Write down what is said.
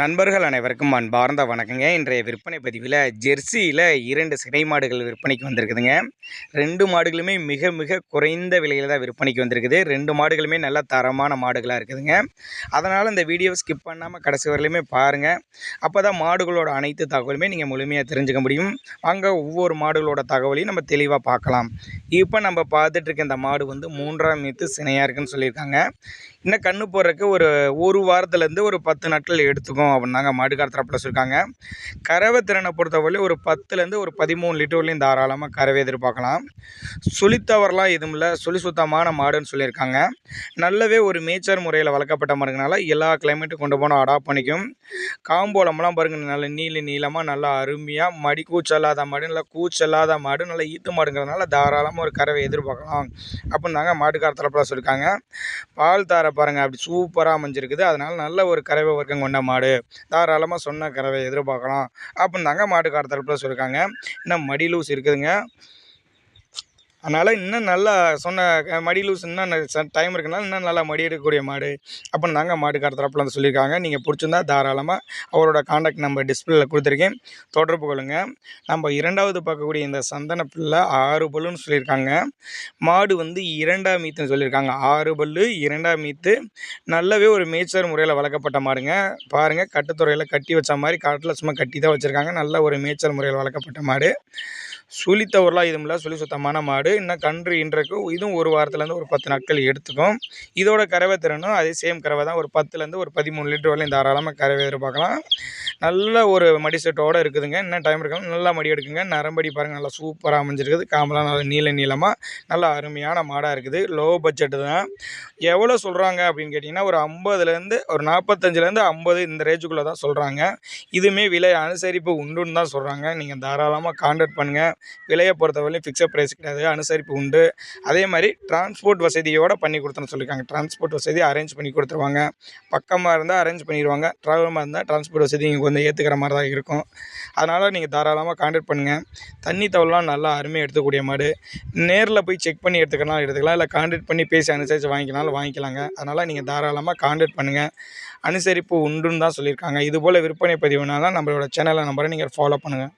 நண்பர்கள் அனைவருக்கும் அன்பார்ந்த வணக்கங்க. இன்றைய விற்பனை பதிவில் ஜெர்சியில் இரண்டு சிறை மாடுகள் விற்பனைக்கு வந்திருக்குதுங்க. ரெண்டு மாடுகளுமே மிக மிக குறைந்த விலையில் தான் விற்பனைக்கு வந்திருக்குது. ரெண்டு மாடுகளுமே நல்ல தரமான மாடுகளாக இருக்குதுங்க. அதனால் இந்த வீடியோவை ஸ்கிப் பண்ணாமல் கடைசி வரலையுமே பாருங்கள் அப்போ தான் மாடுகளோட அனைத்து தகவலுமே நீங்கள் முழுமையாக தெரிஞ்சுக்க முடியும். அங்கே ஒவ்வொரு மாடுகளோட தகவலையும் நம்ம தெளிவாக பார்க்கலாம். இப்போ நம்ம பார்த்துட்டு இருக்க இந்த மாடு வந்து மூன்றாம் மீத்து சினையாக இருக்குன்னு சொல்லியிருக்காங்க. இன்னும் கண்ணு போடுறதுக்கு ஒரு ஒரு வாரத்துலேருந்து ஒரு பத்து நாட்கள் எடுத்துக்கும். அப்படின்னாங்க. மாட்டுக்கார தரப்பில் சொல்லியிருக்காங்க கறவை திறனை பொறுத்தவரை ஒரு பத்துலேருந்து ஒரு பதிமூணு லிட்டர் தாராளமாக கறவை எதிர்பார்க்கலாம். சுழித்தவரெலாம் எதுவும் இல்லை. சுழி சுத்தமான மாடுன்னு சொல்லியிருக்காங்க. நல்லாவே ஒரு மேய்ச்சர் முறையில் வளர்க்கப்பட்ட மாடுங்கனால எல்லா கிளைமேட்டும் கொண்டு போனால் அடாப்ட் பண்ணிக்கும். காம்போலம்லாம் பாருங்கள் நல்ல நீள நீளமாக நல்லா அருமையாக மடி கூச்சல்லாத மாடு நல்லா கூச்சல்லாத மாடு நல்லா ஈத்து மாடுங்கிறதுனால தாராளமாக ஒரு கறவை எதிர்பார்க்கலாம். அப்படின்னு தாங்க மாட்டுக்கார தரப்பில் சொல்லியிருக்காங்க பால் தார பாருங்கள் அப்படி சூப்பராக அமைஞ்சிருக்குது. அதனால் நல்ல ஒரு கறவை வர்க்கம் கொண்ட மாடு. தாராளமாக சொன்ன கறவை எதிர்பார்க்கலாம். அப்படின்னாங்க மாட்டுக்கார தரப்பில் சொல்லியிருக்காங்க. இன்னும் மடி லூஸ் இருக்குதுங்க. அதனால் இன்னும் நல்லா சொன்ன மடி லூஸ் இன்னும் டைம் இருக்குனால இன்னும் நல்லா மடி எடுக்கக்கூடிய மாடு. அப்படின்னு தாங்க மாட்டுக்கார தரப்பில் வந்து சொல்லியிருக்காங்க. நீங்கள் பிடிச்சிருந்தா தாராளமாக அவரோட காண்டாக்ட் நம்பர் டிஸ்பிளேல கொடுத்துருக்கேன். தொடர்பு கொள்ளுங்கள் நம்ம இரண்டாவது பார்க்கக்கூடிய இந்த சந்தன பிள்ளை ஆறு பல்லுன்னு சொல்லியிருக்காங்க. மாடு வந்து இரண்டாம் மீத்துன்னு சொல்லியிருக்காங்க. ஆறு பல்லு இரண்டாம் மீத்து. நல்லாவே ஒரு மேய்ச்சர் முறையில் வளர்க்கப்பட்ட மாடுங்க. பாருங்கள் கட்டுத்துறையில் கட்டி வச்ச மாதிரி காட்டில் சும்மா கட்டி தான் வச்சுருக்காங்க. நல்ல ஒரு மேய்ச்சல் முறையில் வளர்க்கப்பட்ட மாடு. சுழித்தவரெலாம் இதுவும் இல்லை. சுழி சுத்தமான மாடு. இன்னும் கன்று இன்றைக்கு இதுவும் ஒரு வாரத்துலேருந்து ஒரு பத்து நாட்கள் எடுத்துக்கும். இதோட கறவை திறனும் அதே சேம் கறவை தான். ஒரு பத்துலேருந்து ஒரு பதிமூணு லிட்டர் வரையும் தாராளமாக கறவை எதிர்பார்க்கலாம். நல்ல ஒரு மடி செட்டோடு இருக்குதுங்க. இன்னும் டைம் இருக்கலாம் நல்லா மடி எடுக்குங்க. நரம்படி பாருங்கள் நல்லா சூப்பராக அமைஞ்சிருக்குது. காம்பெல்லாம் நல்லா நீள நீளமாக நல்லா அருமையான மாடாக இருக்குது. லோ பட்ஜெட்டு தான். எவ்வளோ சொல்கிறாங்க அப்படின்னு கேட்டிங்கன்னா ஒரு ஐம்பதுலேருந்து ஒரு நாற்பத்தஞ்சிலேருந்து ஐம்பது இந்த ரேஞ்சுக்குள்ளே தான் சொல்கிறாங்க இதுவுமே விலை அனுசரிப்பு உண்டுன்னு தான் சொல்கிறாங்க நீங்கள் தாராளமாக கான்டாக்ட் பண்ணுங்கள் விலையை பொறுத்தவரையிலும் ஃபிக்ஸட் ப்ரைஸ் கிடையாது அனுசரிப்பு உண்டு. அதே மாதிரி டிரான்ஸ்போர்ட் வசதியோடு பண்ணி கொடுத்தோன்னு சொல்லியிருக்காங்க. டிரான்ஸ்போர்ட் வசதி அரேஞ்ச் பண்ணி கொடுத்துருவாங்க. பக்கமாக இருந்தால் அரேஞ்ச் பண்ணிடுவாங்க. ட்ராவலமாக இருந்தால் டிரான்ஸ்போர்ட் வசதி இங்கே வந்து ஏற்றுக்கிற மாதிரி தான் இருக்கும். அதனால் நீங்கள் தாராளமாக கான்டாக்ட் பண்ணுங்கள் தண்ணி தவளெலாம் நல்லா அருமையாக எடுத்துக்கூடிய மாடு. நேரில் போய் செக் பண்ணி எடுத்துக்கலாம் எடுத்துக்கலாம். இல்லை கான்டாக்ட் பண்ணி பேசி அனுசரித்து வாங்கிக்கனாலும் வாங்கிக்கலாங்க. அதனால் நீங்கள் தாராளமாக கான்டாக்ட் பண்ணுங்கள் அனுசரிப்பு உண்டுன்னு தான் சொல்லியிருக்காங்க. இதுபோல் விற்பனை பதிவுனால நம்மளோட சேனலை நம்பரை நீங்கள் ஃபாலோ பண்ணுங்கள்